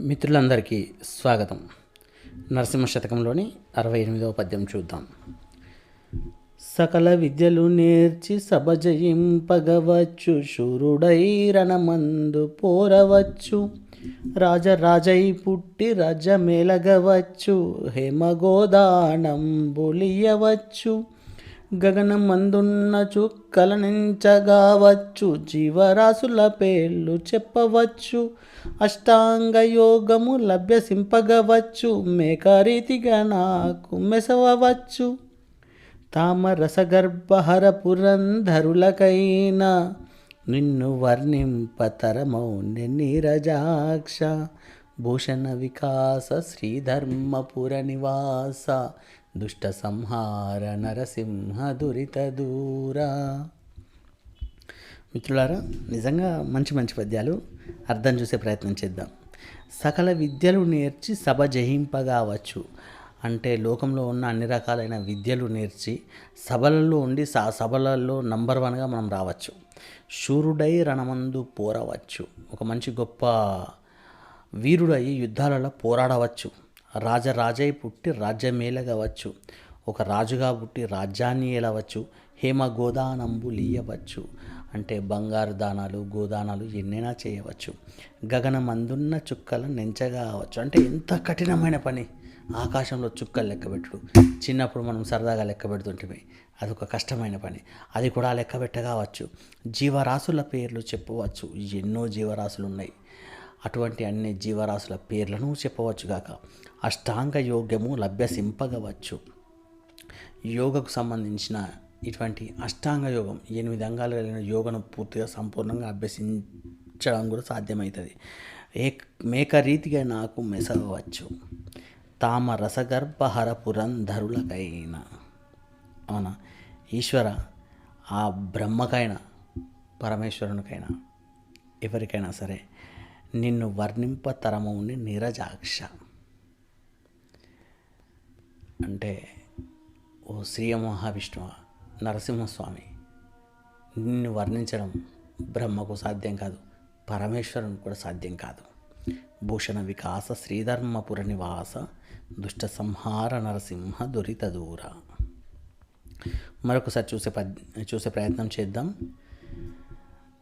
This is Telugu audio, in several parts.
మిత్రులందరికీ స్వాగతం. నరసింహ శతకంలోని అరవై ఎనిమిదవ పద్యం చూద్దాం. సకల విద్యలు నేర్చి సభ జయింపగవచ్చు శూరుడై రణమందు పోరవచ్చు. రాజరాజై పుట్టి రాజ్యమేలగవచ్చు హేమగోదానం బొలియవచ్చు గగనమందున్న చుక్కలనించగావచ్చు జీవరాశుల పేర్లు చెప్పవచ్చు అష్టాంగ యోగము లభ్యసింపగవచ్చు మేకరీతిగా నాకు మెసవవచ్చు. తామరసగర్భహర పురంధరులకైనా నిన్ను వర్ణింపతరమౌ నీరజాక్ష. భూషణ వికాస శ్రీధర్మపుర నివాస దుష్ట సంహార నరసింహ దురిత దూరా మిత్రులారా నిజంగా మంచి మంచి పద్యాలు అర్థం చూసే ప్రయత్నం చేద్దాం. సకల విద్యలు నేర్చి సభ జయింపగావచ్చు. అంటే లోకంలో ఉన్న అన్ని రకాలైన విద్యలు నేర్చి సభలలో ఉండి సా సభలలో నంబర్ వన్గా మనం రావచ్చు. శూరుడై రణమందు పోరవచ్చు. ఒక మంచి గొప్ప వీరుడై యుద్ధాలలో పోరాడవచ్చు. రాజరాజై పుట్టి రాజ్యమేలగవచ్చు. ఒక రాజుగా పుట్టి రాజ్యాన్ని ఏలవచ్చు. హేమ గోదానంబు లీయవచ్చు అంటే బంగారు దానాలు గోదానాలు ఎన్నైనా చేయవచ్చు. గగనమందున్న చుక్కలు నెంచగావచ్చు అంటే ఎంత కఠినమైన పని. ఆకాశంలో చుక్కలు లెక్క పెట్టుడు. చిన్నప్పుడు మనం సరదాగా లెక్క పెడుతుంటే అదొక కష్టమైన పని. అది కూడా లెక్క పెట్టగావచ్చు. జీవరాశుల పేర్లు చెప్పవచ్చు. ఎన్నో జీవరాశులు ఉన్నాయి అటువంటి అన్ని జీవరాశుల పేర్లను చెప్పవచ్చుగాక అష్టాంగ యోగ్యము లభ్యసింపగవచ్చు. యోగకు సంబంధించిన ఇటువంటి అష్టాంగ యోగం ఎనిమిది అంగాలు కలిగిన యోగను పూర్తిగా సంపూర్ణంగా అభ్యసించడం కూడా సాధ్యమవుతుంది ఏ మేక రీతిగా నాకు మెసవచ్చు తామ రసగర్భహర పురంధరులకైన అవునా? ఈశ్వర ఆ బ్రహ్మకైనా పరమేశ్వరునికైనా ఎవరికైనా సరే నిన్ను వర్ణింప తరమౌని నీరజాక్ష. అంటే ఓ శ్రీ మహావిష్ణువ నరసింహస్వామి నిన్ను వర్ణించడం బ్రహ్మకు సాధ్యం కాదు పరమేశ్వరునికి కూడా సాధ్యం కాదు. భూషణ వికాస శ్రీధర్మపుర నివాస దుష్ట సంహార నరసింహ దురిత దూర. మరొకసారి చూసే పద్ చూసే ప్రయత్నం చేద్దాం.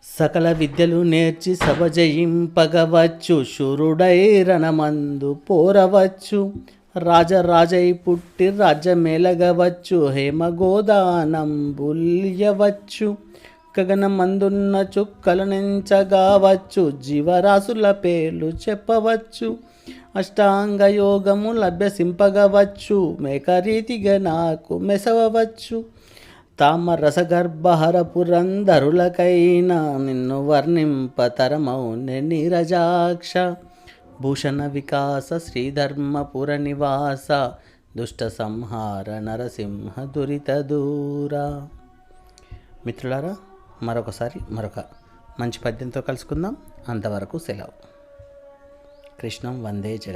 సకల విద్యలు నేర్చి సభజయింపగవచ్చు శూరుడై రణమందు పోరవచ్చు. రాజరాజై పుట్టి రాజ్యమేలగవచ్చు. హేమగోదానంబుల్యవచ్చు. గగనమందున్న చుక్కలనించగావచ్చు జీవరాశుల పేర్లు చెప్పవచ్చు. అష్టాంగ యోగము లభ్యసింపగవచ్చు. మేకరీతిగా నాకు మెసవవచ్చు. తామ రసగర్భహర పురంధరులకైనా నిన్ను వర్ణింప వర్ణింపతరమౌ నీరజాక్ష భూషణ వికాస శ్రీధర్మపుర నివాస దుష్ట సంహార నరసింహ దురిత దూరా. మిత్రులారా మరొకసారి మరొక మంచి పద్యంతో కలుసుకుందాం. అంతవరకు సెలవు. కృష్ణం వందే జగ